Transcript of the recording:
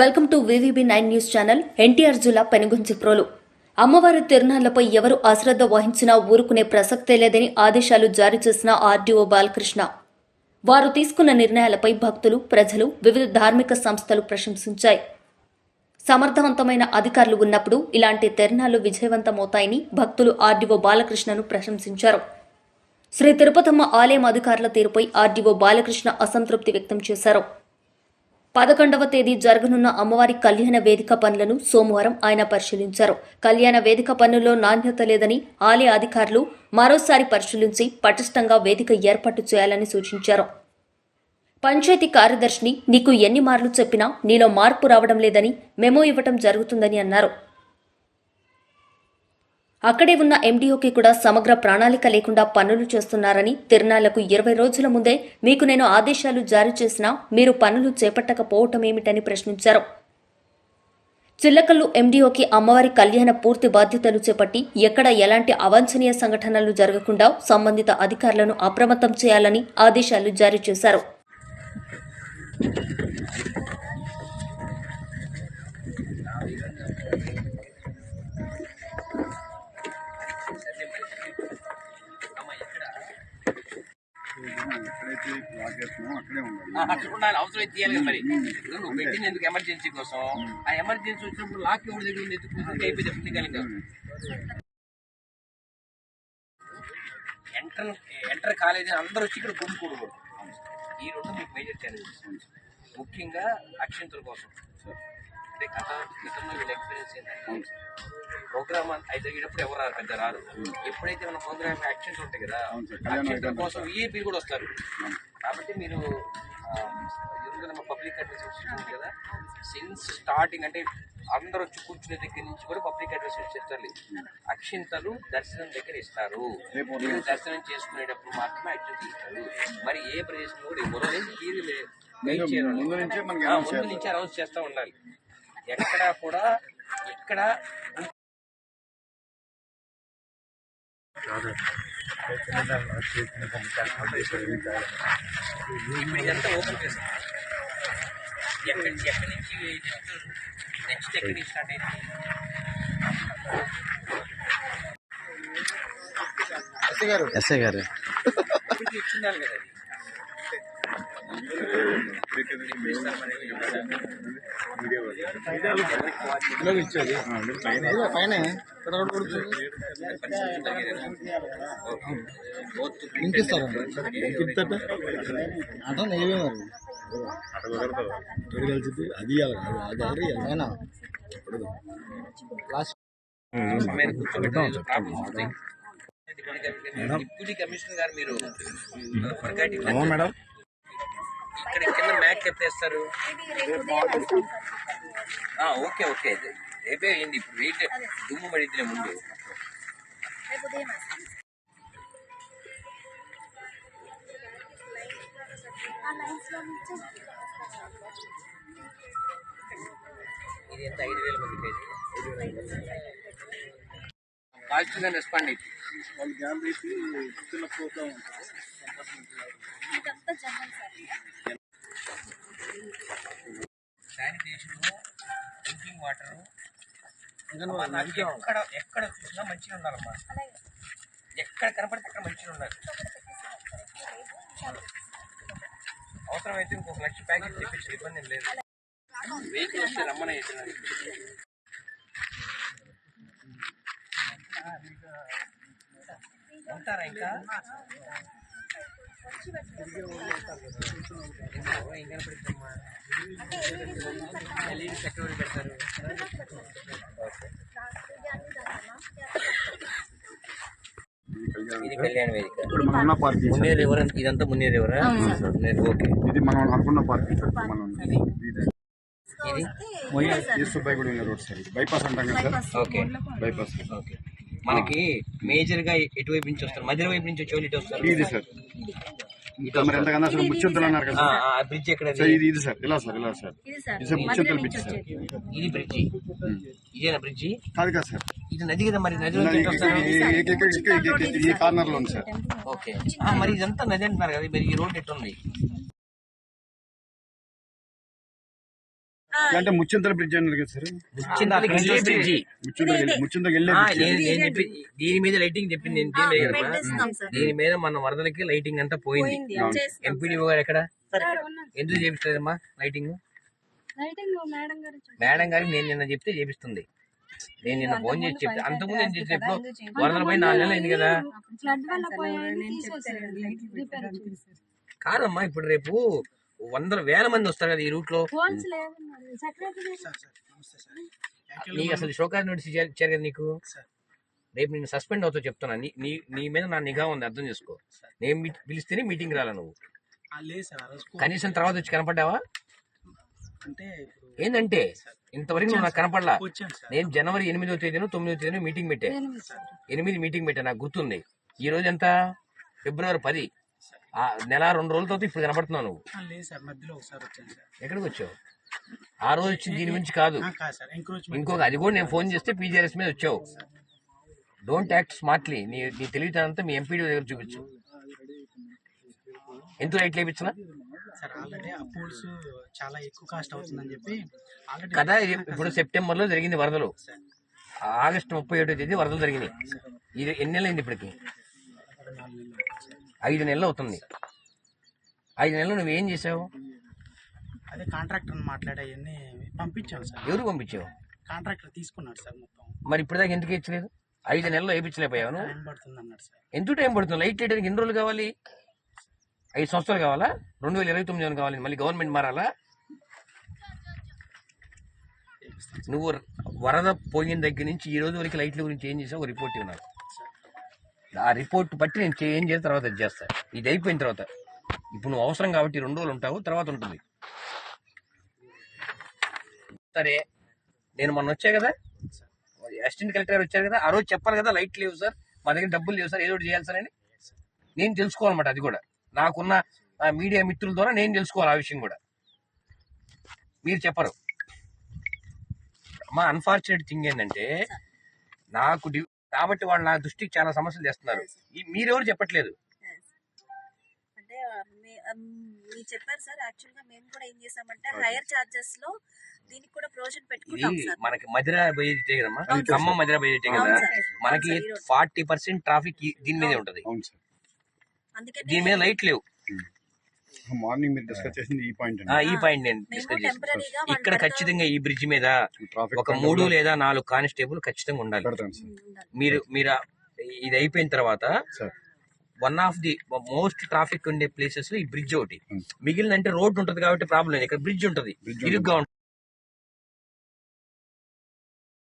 Welcome to VVB nine news channel NTR జిల్లా పెనుగుంచి ప్రోలు. అమ్మవారి తిరునాళ్ళపై ఎవరు అశ్రద్ధ వహించినా ఊరుకునే ప్రసక్తే లేదని ఆదేశాలు జారీ చేసిన ఆర్డీఓ బాలకృష్ణ. వారు తీసుకున్న నిర్ణయాలపై భక్తులు ప్రజలు వివిధ ధార్మిక సంస్థలు ప్రశంసించాయి. సమర్థవంతమైన అధికారులు ఉన్నప్పుడు ఇలాంటి తిరునాళ్ళు విజయవంతమవుతాయని భక్తులు ఆర్డీఓ బాలకృష్ణను ప్రశంసించారు. శ్రీ తిరుపతమ్మ ఆలయం అధికారుల తీరుపై ఆర్డీఓ బాలకృష్ణ అసంతృప్తి వ్యక్తం చేశారు. పదకొండవ తేదీ జరగనున్న అమ్మవారి కళ్యాణ వేదిక పనులను సోమవారం ఆయన పరిశీలించారు. కళ్యాణ వేదిక పనుల్లో నాణ్యత లేదని ఆలయ అధికారులు మరోసారి పరిశీలించి పటిష్టంగా వేదిక ఏర్పాటు చేయాలని సూచించారు. పంచాయతీ కార్యదర్శిని నీకు ఎన్ని మార్లు చెప్పినా నీలో మార్పు రావడం లేదని మెమో ఇవ్వటం జరుగుతుందని అన్నారు. అక్కడే ఉన్న ఎండీఓకి కూడా సమగ్ర ప్రణాళిక లేకుండా పనులు చేస్తున్నారని తిరునాళ్ళకు ఇరవై రోజుల ముందే మీకు నేను ఆదేశాలు జారీ చేసినా మీరు పనులు చేపట్టకపోవటం ఏమిటని ప్రశ్నించారు. చిల్లకల్లు ఎండీఓకి అమ్మవారి కళ్యాణ పూర్తి బాధ్యతలు చేపట్టి ఎక్కడ ఎలాంటి అవాంఛనీయ సంఘటనలు జరగకుండా సంబంధిత అధికారులను అప్రమత్తం చేయాలని ఆదేశాలు జారీ చేశారు. ఉండాలి అవసరం అయితే తీయాలి కదా మరి. ఇప్పుడు నువ్వు పెట్టింది ఎందుకు ఎమర్జెన్సీ కోసం? ఆ ఎమర్జెన్సీ వచ్చినప్పుడు లాక్ ఎవరి దగ్గర ఉంది? ఎత్తుకు అయిపోయింది? ఎప్పుడు కలిగా ఎంటర్ ఎంటర్ కాలేజీ అందరూ వచ్చి ఇక్కడ గుమ్ముకూడదు ఈ రెండు మీకు మేజర్ ఛాలెంజెస్ ముఖ్యంగా అక్షంతుల కోసం. అంటే గత గతంలో వీళ్ళ ఎక్స్పీరియన్స్ ఏంటంటే ప్రోగ్రామ్ అయితే జరిగేటప్పుడు ఎవరు రారు పెద్ద రారు. ఎప్పుడైతే మన ప్రోగ్రామ్ యాక్షన్స్ ఉంటాయి కదా అక్షంతుల. కోసం ఈఏపీ కూడా వస్తారు. కాబట్టి మీరు ఎదురుగా పబ్లిక్ అడ్రస్ ఉంది కదా. సిన్స్ స్టార్టింగ్ అంటే అందరూ వచ్చి కూర్చునే దగ్గర నుంచి కూడా పబ్లిక్ అడ్రస్ చెప్తారు అక్షింతలు దర్శనం దగ్గర ఇస్తారు. దర్శనం చేసుకునేటప్పుడు మాత్రమే అక్షింతలు ఇస్తారు. మరి ఏ ప్రదేశంలో కూడా ఇవ్వరు వాళ్ళు. ముందు. నుంచి అనౌన్స్ చేస్తూ ఉండాలి. ఎక్కడ కూడా ఇక్కడ ఇప్పుడు ఇదంతా ఓపెన్ చేస్తాం ఎక్కడి నుంచి ఎక్కడి నుంచి నెక్స్ట్ ఎక్కడి నుంచి స్టార్ట్ అయింది ఎస్ఐ గారు ఇప్పటికి ఇచ్చిండాలి కదా పైన ఇంకిస్తారు అంటే నేవే మరి అది అది అది లాస్ట్ డిప్యూటీ కమిషనర్ గారు మీరు మేడం. ఇక్కడ కింద వేస్తారు ఆ, ఓకే ఓకే. రేపే అయింది. ఇప్పుడు వెయిట్ దుమ్ము పడిద్దిలే ముందు. ఇది ఎంత? ఐదు వేల మంది పాజిటివ్గా రెస్పాండ్ అయితే. వాళ్ళు గ్యాప్ తీసి చిన్న పోతా ఉంటారు శానిటేషన్ డ్రింకింగ్ వాటర్ ఎక్కడ ఎక్కడ చూసినా మంచిగా ఉండాలమ్మా. ఎక్కడ కనపడితే అక్కడ మంచిగా ఉండాలి. అవసరమైతే ఇంకొక లక్ష ప్యాకెట్ తెప్పించే ఇబ్బంది ఏం లేదు. వెహికల్ వస్తే రమ్మని చెప్పినారు ఉంటారా ఇంకా? పెడతారు ఇది కళ్యాణ వేదిక. ఇప్పుడు మనం ఉన్న పార్కింగ్ మున్నేరు ఇదంతా మున్నేరు ఓకే. ఇది మనం అనుకున్న మనం ఇది. ఇది. రోడ్. బైపాస్ అంటాం కదా సార్? ఓకే. బైపాస్. ఓకే. మనకి మేజర్గా ఎటువైపు నుంచి వస్తారు? మధ్య వైపు నుంచి వచ్చి ఇటు వస్తారు? ఇది సార్. ఇంకా మరి ఎంతకన్నా అసలు ముచ్చెంతలు అన్నారు కదా ఆ, సార్. ఆ బ్రిడ్జ్ ఎక్కడ సార్ ఇది ఇది సార్ ఇలా సార్ ఇలా సార్ ఇది ముచ్చెంతలు పిచ్చి సార్ ఇది బ్రిడ్జి ఇదేనా బ్రిడ్జి కాదు కదా సార్ ఇది నది కదా మరి నది ఈ- కార్నర్లో ఉంది సార్ ఓకే ఆ, మరి ఇదంతా నది అంటున్నారు కదా మరి ఈ రోడ్ ఎట్టుంది అంటే ముచ్చింతల బ్రిడ్జ్ అన్నారు కదా సార్? బ్రిడ్జి. ముచ్చింతకి దీని మీద లైటింగ్ చెప్పింది నేను దీని మీద మన వరదలకి లైటింగ్ అంతా పోయింది. ఎంపీడీఓ గారు ఎక్కడ? ఎందుకు చేపిస్తలేదమ్మా లైటింగ్? లైటింగ్ మేడం గారికి నేను నిన్న చెప్తే చేపిస్తుంది. నేను నిన్న ఫోన్ చేసి చెప్తే అంతకుముందు నేను చేసి ఎప్పుడు వరదల పై నాలుగు నెలలు అయింది కదా. కాదమ్మా ఇప్పుడు రేపు వందల వేల మంది వస్తారు కదా ఈ రూట్లో? నీకు అసలు షోకాజ్ నోటీస్ ఇచ్చారు ఇచ్చారు కదా నీకు? రేపు నేను సస్పెండ్ అవుతావు చెప్తున్నా. నీ నీ మీద నా నిఘా ఉంది అర్థం చేసుకో. నేను మీ- పిలిస్తేనే మీటింగ్ రాలా నువ్వు? కనీసం తర్వాత వచ్చి కనపడ్డావా? అంటే ఏంటంటే ఇంతవరకు నువ్వు నాకు కనపడలా. నేను జనవరి ఎనిమిదో తేదీన తొమ్మిదో తేదీన మీటింగ్ పెట్టా. ఎనిమిది మీటింగ్ పెట్టా నాకు గుర్తుంది. ఈ రోజు ఎంత? ఫిబ్రవరి పది. నెల రెండు రోజుల తర్వాత ఇప్పుడు కనపడుతున్నావు నువ్వు. ఆ, లేదు సార్ మధ్యలో ఒకసారి వచ్చాను సార్. ఎక్కడికి వచ్చావు? ఆ రోజు వచ్చింది దీని గురించి కాదు. ఇంకొక అది కూడా నేను ఫోన్ చేస్తే పీజీఆర్ఎస్ మీద వచ్చావు. డోంట్ యాక్ట్ స్మార్ట్లీ నీ నీ తెలివితేనంతా మీ ఎంపీడీ దగ్గర చూపించు. ఎంత రైట్ లేపించిన సార్ ఆల్రెడీ ఆ పూల్స్ చాలా ఎక్కువ కాస్ట్ అవుతుందని చెప్పి ఆల్రెడీ కదా ఇప్పుడు సెప్టెంబర్లో జరిగింది వరదలు. ఆగస్టు ముప్పై ఒకటో తేదీ వరదలు జరిగినాయి. ఇది ఎన్ని నెలలు అయింది ఇప్పటికి? ఐదు నెలలు అవుతుంది. ఐదు నెలలు నువ్వు ఏం చేసావు? అదే కాంట్రాక్టర్ మాట్లాడే అవన్నీ పంపించాను సార్. ఎవరు పంపించావు? కాంట్రాక్టర్ తీసుకున్నాడు సార్ మొత్తం. మరి ఇప్పటిదాకా ఎందుకు ఇచ్చలేదు? ఐదు నెలలు వేయించలేకపోయావు? టైం పడుతుంది అన్నాడు సార్. ఎంత టైం పడుతుంది? లైట్ వేయడానికి ఎన్ని రోజులు కావాలి? ఐదు సంవత్సరాలు కావాలా? రెండు వేల ఇరవై తొమ్మిది కావాలి? మళ్ళీ గవర్నమెంట్ మారాలా? నువ్వు వరద పోయిన దగ్గర నుంచి ఈ రోజు వరకు లైట్ల గురించి ఏం చేసావు? రిపోర్ట్ ఇవ్వన్నారు ఆ రిపోర్ట్ బట్టి నేను ఏం చేసిన తర్వాత ఇది చేస్తాను ఇది అయిపోయిన తర్వాత. ఇప్పుడు నువ్వు అవసరం కాబట్టి రెండు రోజులు ఉంటావు తర్వాత ఉంటుంది. సరే నేను మొన్న వచ్చా కదా? అసిస్టెంట్ కలెక్టర్ గారు వచ్చారు కదా? ఆ రోజు చెప్పాలి కదా లైట్ లేవు సార్ మా దగ్గర డబ్బులు లేవు సార్ ఏదో ఒకటి చేయాలి సార్ అని. నేను తెలుసుకోవాలన్నమాట అది కూడా. నాకున్న మీడియా మిత్రుల ద్వారా నేను తెలుసుకోవాలి ఆ విషయం కూడా. మీరు చెప్పరు. మా అన్ఫార్చునేట్ థింగ్ ఏంటంటే నాకు కాబట్టి వాళ్ళు నా దృష్టికి చాలా సమస్యలు తెస్తున్నారు ఈ- మీరెవరు చెప్పట్లేదు? మీరు చెప్పారు సార్ యాక్చువల్గా మేము కూడా ఏం చేసామంటే హైయర్ చార్జెస్లో దీనికి కూడా ప్రొవిజన్ పెట్టుకుంటాం సార్. మనకి మధిర బయటే కదమ్మా. ఖమ్మం మధిర బయటే కదా. మనకి. ఫార్టీ పర్సెంట్ ట్రాఫిక్ దీని మీదే ఉంటది. అందుకని దీని మీద లైట్ లేవు. మార్నింగ్ మీరు డిస్కస్ చేసింది ఈ పాయింట్ ఆ, ఈ పాయింట్ నేను డిస్కస్ ఇక్కడ ఖచ్చితంగా ఈ బ్రిడ్జ్ మీద ఒక మూడు లేదా నాలుగు కానిస్టేబుల్ ఖచ్చితంగా ఉండాలి. మీరు మీరు ఇది అయిపోయిన తర్వాత sir. One of the most traffic ఉండే ప్లేసెస్లో ఈ బ్రిడ్జ్ ఒకటి. మిగిలిన అంటే రోడ్ ఉంటది కాబట్టి ప్రాబ్లం ఇక్కడ బ్రిడ్జ్ ఉంటది. ఇరుగ్గా ఉంటుంది.